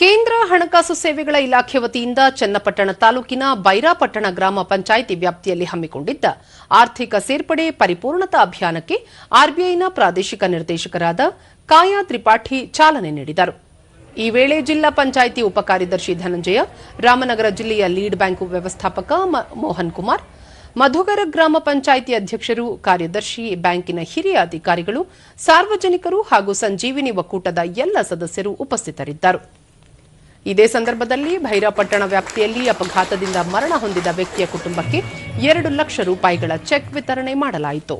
ಕೇಂದ್ರ ಹಣಕಾಸು ಸೇವೆಗಳ ಇಲಾಖೆ ವತಿಯಿಂದ ಚನ್ನಪಟ್ಟಣ ತಾಲೂಕಿನ ಬೈರಾಪಟ್ಟಣ ಗ್ರಾಮ ಪಂಚಾಯಿತಿ ವ್ಯಾಪ್ತಿಯಲ್ಲಿ ಹಮ್ಮಿಕೊಂಡಿದ್ದ ಆರ್ಥಿಕ ಸೇರ್ಪಡೆ ಪರಿಪೂರ್ಣತಾ ಅಭಿಯಾನಕ್ಕೆ ಆರ್ಬಿಐನ ಪ್ರಾದೇಶಿಕ ನಿರ್ದೇಶಕರಾದ ಕಾಯಾ ತ್ರಿಪಾಠಿ ಚಾಲನೆ ನೀಡಿದರು. ಈ ವೇಳೆ ಜಿಲ್ಲಾ ಪಂಚಾಯಿತಿ ಉಪಕಾರ್ಯದರ್ಶಿ ಧನಂಜಯ, ರಾಮನಗರ ಜಿಲ್ಲೆಯ ಲೀಡ್ ಬ್ಯಾಂಕ್ ವ್ಯವಸ್ಥಾಪಕ ಮೋಹನ್ ಕುಮಾರ್, ಮಧುಗರ ಗ್ರಾಮ ಪಂಚಾಯಿತಿ ಅಧ್ಯಕ್ಷರು, ಕಾರ್ಯದರ್ಶಿ, ಬ್ಯಾಂಕಿನ ಹಿರಿಯ ಅಧಿಕಾರಿಗಳು, ಸಾರ್ವಜನಿಕರು ಹಾಗೂ ಸಂಜೀವಿನಿ ಒಕ್ಕೂಟದ ಎಲ್ಲ ಸದಸ್ಯರು ಉಪಸ್ಥಿತರಿದ್ದರು. ಇದೇ ಸಂದರ್ಭದಲ್ಲಿ ಭೈರಪಟ್ಟಣ ವ್ಯಾಪ್ತಿಯಲ್ಲಿ ಅಪಘಾತದಿಂದ ಮರಣ ಹೊಂದಿದ ವ್ಯಕ್ತಿಯ ಕುಟುಂಬಕ್ಕೆ ಎರಡು ಲಕ್ಷ ರೂಪಾಯಿಗಳ ಚೆಕ್ ವಿತರಣೆ ಮಾಡಲಾಯಿತು.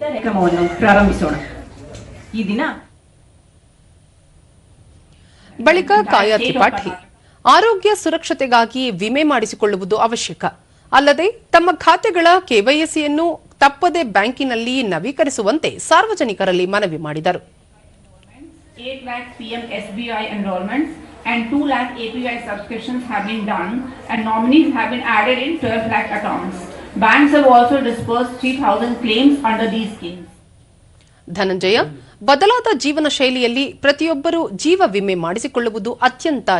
ಕಾರ್ಯಕ್ರಮವನ್ನು ಪ್ರಾರಂಭಿಸೋಣ. ಈ ದಿನ ಬಳಿಕ ಕಾಯಾ ತ್ರಿಪಾಠಿ ಆರೋಗ್ಯ ಸುರಕ್ಷತೆಗಾಗಿ ವಿಮೆ ಮಾಡಿಸಿಕೊಳ್ಳುವುದು ಅವಶ್ಯಕ ಅಲ್ಲದೆ ತಮ್ಮ ಖಾತೆಗಳ ಕೆವೈಎಸ್ಸಿಯನ್ನು ತಪ್ಪದೆ ಬ್ಯಾಂಕಿನಲ್ಲಿ ನವೀಕರಿಸುವಂತೆ ಸಾರ್ವಜನಿಕರಲ್ಲಿ ಮನವಿ ಮಾಡಿದರು 8 lakh PM SBI and 2 lakh API subscriptions have been done and nominees have been added in 12 lakh accounts. Banks have also dispersed 3,000 claims under these schemes. Dhananjaya ಬದಲಾದ ಜೀವನ ಶೈಲಿಯಲ್ಲಿ ಪ್ರತಿಯೊಬ್ಬರೂ ಜೀವ ವಿಮೆ ಮಾಡಿಸಿಕೊಳ್ಳುವುದು ಅತ್ಯಂತ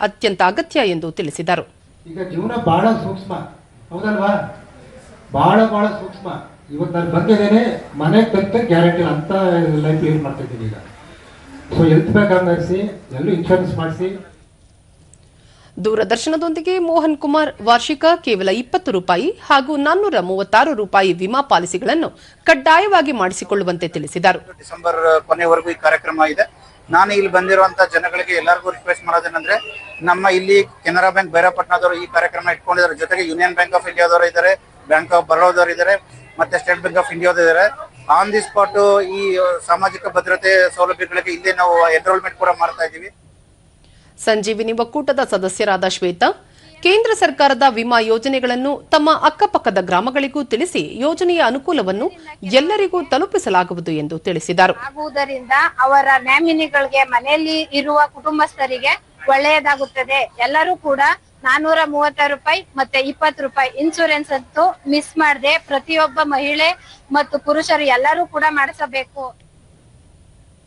ಅತ್ಯಂತ ಅಗತ್ಯ ಎಂದು ತಿಳಿಸಿದರು. ಈಗ ಜೀವನ ಬಹಳ ಸೂಕ್ಷ್ಮ. ಹೌದಲ್ವಾ? ಬಹಳ ಬಹಳ ಸೂಕ್ಷ್ಮ. ಇವತ್ತು ನಾನು ಬಂದಿದ್ದೇನೆ ಮನೆಗೆ ತಕ್ಕ ಗ್ಯಾರಂಟಿ ಅಂತ ಲೈಫ್ ಲೀಡ್ ಮಾಡ್ತಿದ್ದೀನಿ ಈಗ. ಸೊ ಹೆಲ್ತ್ ಬ್ಯಾಕ್ ಮಾಡಿಸಿ ಎಲ್ಲೂ ಇನ್ಶೂರೆನ್ಸ್ ಮಾಡಿಸಿ. ದೂರದರ್ಶನದೊಂದಿಗೆ ಮೋಹನ್ ಕುಮಾರ್ ವಾರ್ಷಿಕ ಕೇವಲ ಇಪ್ಪತ್ತು ರೂಪಾಯಿ ಹಾಗೂ ನಾನ್ನೂರ ಮೂವತ್ತಾರು ರೂಪಾಯಿ ವಿಮಾ ಪಾಲಿಸಿಗಳನ್ನು ಕಡ್ಡಾಯವಾಗಿ ಮಾಡಿಸಿಕೊಳ್ಳುವಂತೆ ತಿಳಿಸಿದರು. ಡಿಸೆಂಬರ್ ಕೊನೆವರೆಗೂ ಈ ಕಾರ್ಯಕ್ರಮ ಇದೆ. ನಾನು ಇಲ್ಲಿ ಬಂದಿರುವಂತ ಜನಗಳಿಗೆ ಎಲ್ಲರಿಗೂ ರಿಕ್ವೆಸ್ಟ್ ಮಾಡೋದೇನಂದ್ರೆ, ನಮ್ಮ ಇಲ್ಲಿ ಕೆನರಾ ಬ್ಯಾಂಕ್ ಭೈರಪಟ್ಟಣದವರು ಈ ಕಾರ್ಯಕ್ರಮ ಇಟ್ಕೊಂಡಿದ್ದಾರೆ. ಜೊತೆಗೆ ಯೂನಿಯನ್ ಬ್ಯಾಂಕ್ ಆಫ್ ಇಂಡಿಯಾದವರು ಇದ್ದಾರೆ ಬ್ಯಾಂಕ್ ಆಫ್ ಬರೋದವರು ಇದ್ದಾರೆ, ಮತ್ತೆ ಸ್ಟೇಟ್ ಬ್ಯಾಂಕ್ ಆಫ್ ಇಂಡಿಯಾದವರು ಇದ್ದಾರೆ. ಆನ್ ದಿ ಸ್ಪಾಟ್ ಈ ಸಾಮಾಜಿಕ ಭದ್ರತೆ ಸೌಲಭ್ಯಗಳಿಗೆ ಇಲ್ಲಿ ನಾವು ಎನ್ರೋಲ್ಮೆಂಟ್ ಕೂಡ ಮಾಡ್ತಾ ಇದ್ದೀವಿ. ಸಂಜೀವಿನಿ ಒಕ್ಕೂಟದ ಸದಸ್ಯರಾದ ಶ್ವೇತಾ ಕೇಂದ್ರ ಸರ್ಕಾರದ ವಿಮಾ ಯೋಜನೆಗಳನ್ನು ತಮ್ಮ ಅಕ್ಕಪಕ್ಕದ ಗ್ರಾಮಗಳಿಗೂ ತಿಳಿಸಿ ಯೋಜನೆಯ ಅನುಕೂಲವನ್ನು ಎಲ್ಲರಿಗೂ ತಲುಪಿಸಲಾಗುವುದು ಎಂದು ತಿಳಿಸಿದರು. ಆಗುವುದರಿಂದ ಅವರ ನ್ಯಾಮಿನಿಗಳಿಗೆ ಮನೆಯಲ್ಲಿ ಇರುವ ಕುಟುಂಬಸ್ಥರಿಗೆ ಒಳ್ಳೆಯದಾಗುತ್ತದೆ. ಎಲ್ಲರೂ ಕೂಡ ನಾನೂರ ಮೂವತ್ತಾರು ರೂಪಾಯಿ ಮತ್ತೆ ಇಪ್ಪತ್ತು ರೂಪಾಯಿ ಇನ್ಶೂರೆನ್ಸ್ ಅಂತೂ ಮಿಸ್ ಮಾಡದೆ ಪ್ರತಿಯೊಬ್ಬ ಮಹಿಳೆ ಮತ್ತು ಪುರುಷರು ಎಲ್ಲರೂ ಕೂಡ ಮಾಡಿಸಬೇಕು.